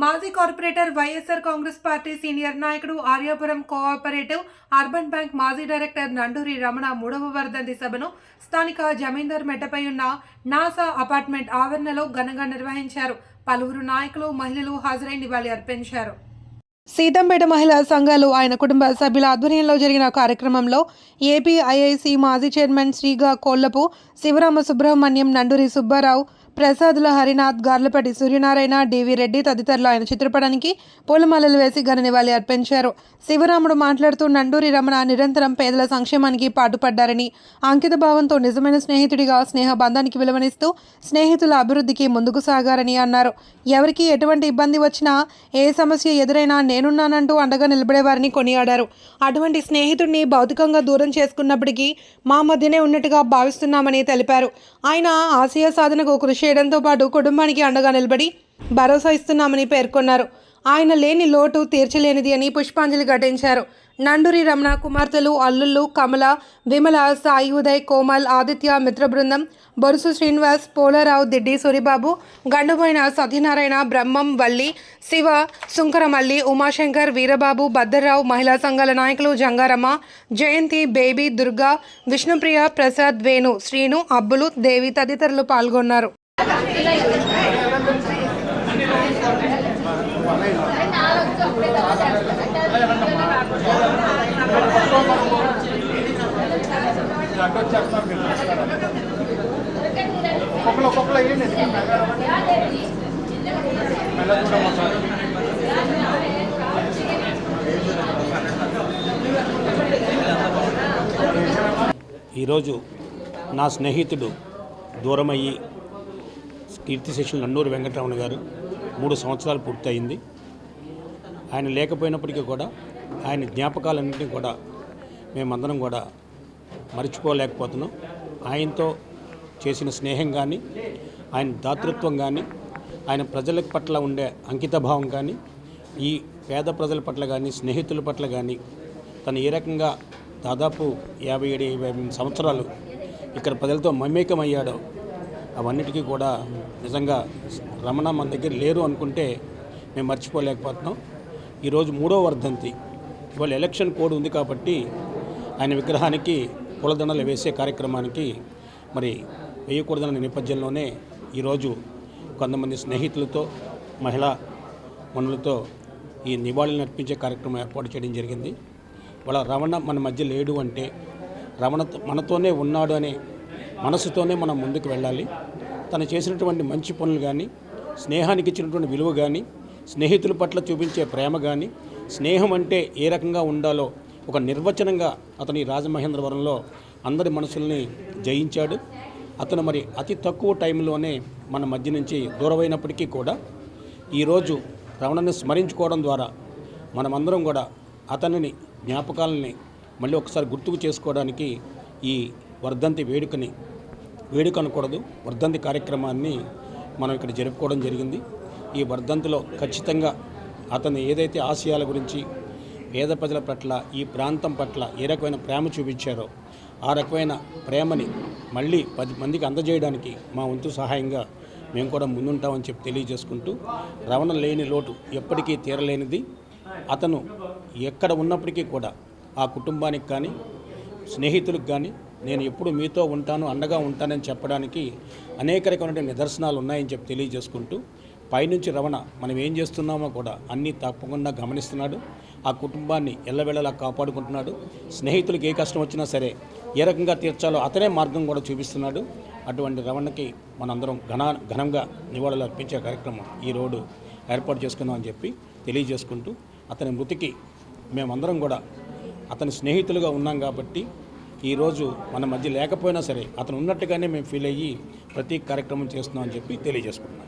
మాజీ corporator YSR Congress party senior నాయకుడు Aryapuram cooperative urban bank మాజీ డైరెక్టర్ నండూరి రమణ మూడవ వర్ధంతి సభను స్థానిక జమీందార్ మెట్టపై ఉన్న నాసా అపార్ట్మెంట్ ఆవరణలో ఘనంగా నిర్వహించారు. పలువురు నాయకులు మహిళలు హాజరై నివాళి అర్పించారు. సీతంపేట మహిళా సంఘాలు ఆయన కుటుంబ సభ్యుల ఆధ్వర్యంలో జరిగిన కార్యక్రమంలో ఏపీఐఐసి మాజీ చైర్మన్ శ్రీగా కోళ్ళపు శివరామ సుబ్రహ్మణ్యం నండూరి సుబ్బారావు ప్రసాదుల హరినాథ్ గార్లపటి సూర్యనారాయణ డివి రెడ్డి తదితరులు ఆయన చిత్రపటానికి పూలమాలలు వేసి ఘన నివాళి అర్పించారు. శివరాముడు మాట్లాడుతూ నండూరి రమణ నిరంతరం పేదల సంక్షేమానికి పాటుపడ్డారని అంకిత భావంతో నిజమైన స్నేహితుడిగా స్నేహ బంధానికి విలువనిస్తూ స్నేహితుల అభివృద్ధికి ముందుకు సాగారని అన్నారు. ఎవరికి ఎటువంటి ఇబ్బంది వచ్చినా ఏ సమస్య ఎదురైనా నేనున్నానంటూ అండగా నిలబడేవారని కొనియాడారు. అటువంటి స్నేహితుడిని భౌతికంగా దూరం చేసుకున్నప్పటికీ మా మధ్యనే ఉన్నట్టుగా భావిస్తున్నామని తెలిపారు. ఆయన ఆశయ సాధనకు కృషి చేయడంతో పాటు కుటుంబానికి అండగా నిలబడి భరోసా ఇస్తున్నామని పేర్కొన్నారు. ఆయన లేని లోటు తీర్చలేనిది అని పుష్పాంజలి ఘటించారు. నండూరి రమణ కుమార్తెలు అల్లుళ్ళు కమల విమల సాయి ఉదయ్ కోమల్ ఆదిత్య మిత్ర బృందం బొరుసు శ్రీనివాస్ పోలారావు దిడ్డి సూరిబాబు గండుపోయిన సత్యనారాయణ బ్రహ్మం వల్లి శివ సుంకరమల్లి ఉమాశంకర్ వీరబాబు భద్రరావు మహిళా సంఘాల నాయకులు జంగారమ్మ జయంతి బేబీ దుర్గా విష్ణుప్రియ ప్రసాద్ వేణు శ్రీను అబ్బులు దేవి తదితరులు పాల్గొన్నారు. ఒక్కొక్కరు ఒక్కొక్కరు అయ్యండి మెల్ల చూడమ్మా ఈరోజు నా స్నేహితుడు దూరమయ్యి కీర్తిశేషులు నన్నూరు వెంకటరమణ గారు మూడు సంవత్సరాలు పూర్తయింది. ఆయన లేకపోయినప్పటికీ కూడా ఆయన జ్ఞాపకాలన్నింటినీ కూడా మేమందరం కూడా మర్చిపోలేకపోతున్నాం. ఆయనతో చేసిన స్నేహం కానీ ఆయన దాతృత్వం కానీ ఆయన ప్రజల పట్ల ఉండే అంకితభావం కానీ ఈ పేద ప్రజల పట్ల కానీ స్నేహితుల పట్ల కానీ తను ఏ రకంగా దాదాపు యాభై ఏడు యాభై ఎనిమిది సంవత్సరాలు ఇక్కడ ప్రజలతో మమేకమయ్యాడో అవన్నిటికీ కూడా నిజంగా రమణ మన దగ్గర లేరు అనుకుంటే మేము మర్చిపోలేకపోతున్నాం. ఈరోజు మూడో వర్ధంతి. ఇవాళ ఎలక్షన్ కోడ్ ఉంది కాబట్టి ఆయన విగ్రహానికి పూలదండలు వేసే కార్యక్రమానికి మరి వేయకూడదన్న నేపథ్యంలోనే ఈరోజు కొంతమంది స్నేహితులతో మహిళా మనులతో ఈ నివాళులు నడిపించే కార్యక్రమం ఏర్పాటు చేయడం జరిగింది. వాళ్ళ రమణ మన మధ్య లేడు అంటే రమణ మనతోనే ఉన్నాడు అనే మనసుతోనే మనం ముందుకు వెళ్ళాలి. తను చేసినటువంటి మంచి పనులు కానీ స్నేహానికి ఇచ్చినటువంటి విలువ కానీ స్నేహితుల పట్ల చూపించే ప్రేమ కానీ స్నేహం అంటే ఏ రకంగా ఉండాలో ఒక నిర్వచనంగా అతని రాజమహేంద్రవరంలో అందరి మనసుల్ని జయించాడు. అతను మరి అతి తక్కువ టైంలోనే మన మధ్య నుంచి దూరమైనప్పటికీ కూడా ఈరోజు రమణని స్మరించుకోవడం ద్వారా మనమందరం కూడా అతనిని జ్ఞాపకాలని మళ్ళీ ఒకసారి గుర్తుకు చేసుకోవడానికి ఈ వర్ధంతి వేడుకని వేడుక అనకూడదు. వర్ధంతి కార్యక్రమాన్ని మనం ఇక్కడ జరుపుకోవడం జరిగింది. ఈ వర్ధంతిలో ఖచ్చితంగా అతను ఏదైతే ఆశయాల గురించి పేద ప్రజల పట్ల ఈ ప్రాంతం పట్ల ఏ రకమైన ప్రేమ చూపించారో ఆ రకమైన ప్రేమని మళ్ళీ పది మందికి అందజేయడానికి మా వంతు సహాయంగా మేము కూడా ముందుంటామని చెప్పి తెలియజేసుకుంటూ రవణ లేని లోటు ఎప్పటికీ తీరలేనిది. అతను ఎక్కడ ఉన్నప్పటికీ కూడా ఆ కుటుంబానికి కానీ స్నేహితులకు కానీ నేను ఎప్పుడు మీతో ఉంటాను అండగా ఉంటానని చెప్పడానికి అనేక రకమైన నిదర్శనాలు ఉన్నాయని చెప్పి తెలియజేసుకుంటూ పైనుంచి రవణ మనం ఏం చేస్తున్నామో కూడా అన్నీ తప్పకుండా గమనిస్తున్నాడు. ఆ కుటుంబాన్ని ఎల్లవెళ్ళలా కాపాడుకుంటున్నాడు. స్నేహితులకు ఏ కష్టం వచ్చినా సరే ఏ రకంగా తీర్చాలో అతనే మార్గం కూడా చూపిస్తున్నాడు. అటువంటి రవణకి మనందరం ఘన ఘనంగా నివాళులు అర్పించే కార్యక్రమం ఈ రోడ్డు ఏర్పాటు చేసుకుందాం అని చెప్పి తెలియజేసుకుంటూ అతని మృతికి మేమందరం కూడా అతని స్నేహితులుగా ఉన్నాం కాబట్టి ఈరోజు మన మధ్య లేకపోయినా సరే అతను ఉన్నట్టుగానే మేము ఫీల్ అయ్యి ప్రతి కార్యక్రమం చేస్తున్నాం అని చెప్పి తెలియజేసుకుంటున్నాం